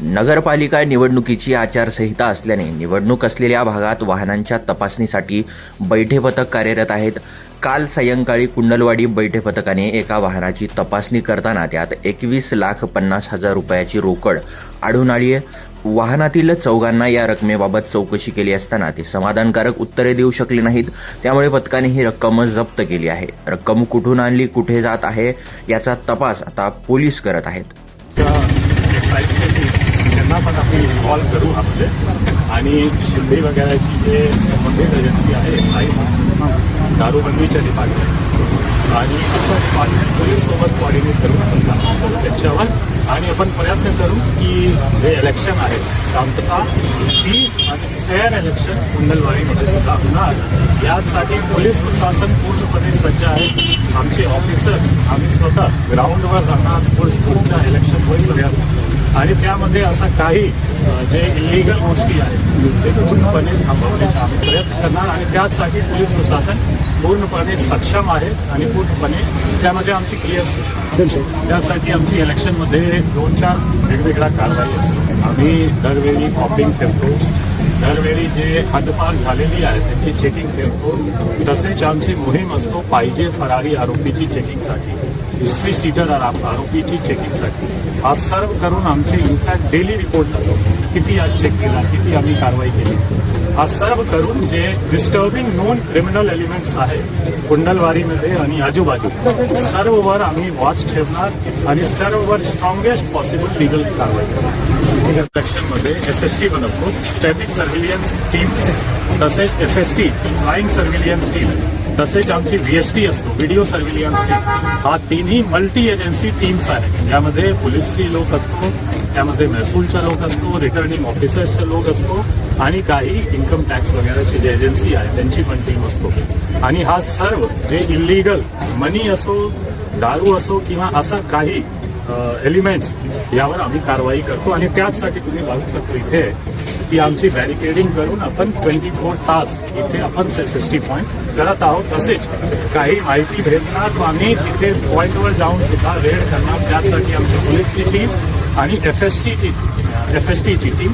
नगरपालिका निवडणुकीची आचारसंहिता असल्याने निवडणूक असलेल्या भागात वाहनांच्या तपासणीसाठी बैठे पथक कार्यरत आहेत. काल सायंकाळी कुंडलवाडी बैठे पथकाने एका वाहनाची तपासणी करताना त्यात एकवीस लाख पन्नास हजार रुपयाची रोकड आढळून आली आहे वाहनातील चौघांना या रकमेबाबत चौकशी केली असताना ते समाधानकारक उत्तरे देऊ शकले नाहीत. त्यामुळे पथकाने ही रक्कम जप्त केली आहे. रक्कम कुठून आणली कुठे जात आहे याचा तपास आता पोलीस करत आहेत. त्यांना पण आम्ही कॉल करू आपले. आणि शिंदे वगैरेची जे संबंधित एजन्सी आहे एक्साईज दारूबंदीच्या डिपार्टमेंट आणि असं डिपार्टमेंट पोलीस सोबत कॉर्डिनेट करून आपण करू त्याच्यावर. आणि आपण प्रयत्न करू की जे इलेक्शन आहे शांतता पीस आणि फेअर इलेक्शन मंगलवारीमध्ये सुद्धा होणार. यासाठी पोलीस प्रशासन पूर्णपणे सज्ज आहे. आमचे ऑफिसर्स आम्ही स्वतः ग्राउंडवर राहणार पुढच्या इलेक्शन आणि त्यामध्ये असं काही जे इलिगल गोष्टी आहेत ते पूर्णपणे थांबवण्याचा आम्ही प्रयत्न करणार आणि त्याचसाठी पोलीस प्रशासन पूर्णपणे सक्षम आहे आणि पूर्णपणे त्यामध्ये आमची क्लिअर सूचना त्यासाठी आमची इलेक्शनमध्ये दोन चार वेगवेगळ्या कारवाई असतात आम्ही दरवेळी कॉपिंग ठेवतो दरवेळी जे हद्दपार झालेली आहे त्यांची चेकिंग ठेवतो तसेच आमची मोहीम असतो पाहिजे फरारी आरोपीची चेकिंगसाठी हिस्ट्री सीटर आरोपीची चेकिंगसाठी हा सर्व करून आमचे इनफॅक्ट डेली रिपोर्ट जातो. किती आज चेक केला किती आम्ही कारवाई केली. हा सर्व करून जे डिस्टर्बिंग नॉन क्रिमिनल एलिमेंट्स आहे कुंडलवारीमध्ये आणि आजूबाजू सर्ववर आम्ही वॉच ठेवणार आणि सर्ववर स्ट्रॉंगेस्ट पॉसिबल लिगल कारवाई करणार. सेक्शनमध्ये एस एस टी बनवतो. स्टॅटिक सर्व्हिलियन्स टीम तसेच F S T flying surveillance team तसेच आमची व्हीएसटी असतो व्हिडिओ सर्व्हिलियन्स टीम हा तिन्ही मल्टी एजन्सी टीम्स आहेत. ज्यामध्ये पोलीसची लोक असतो त्यामध्ये महसूलचा लोक असतो रिटर्निंग ऑफिसर्सचा लोक असतो आणि काही इन्कम टॅक्स वगैरेची जी एजन्सी आहे त्यांची पण टीम असतो. आणि हा सर्व जे इलिगल मनी असो दारू असो किंवा असं काही एलिमेंट्स यावर आम्ही कारवाई करतो. आणि त्याचसाठी तुम्ही बघू शकतो इथे की आमची बॅरिकेडिंग करून आपण ट्वेंटी फोर तास इथे आपण सेस्टी पॉईंट करत आहोत. तसेच काही माहिती भेटणार तर आम्ही तिथे पॉईंटवर जाऊन सुद्धा रेड करणार. त्यासाठी आमची पोलीसची टीम आणि F S T F S टीची टीम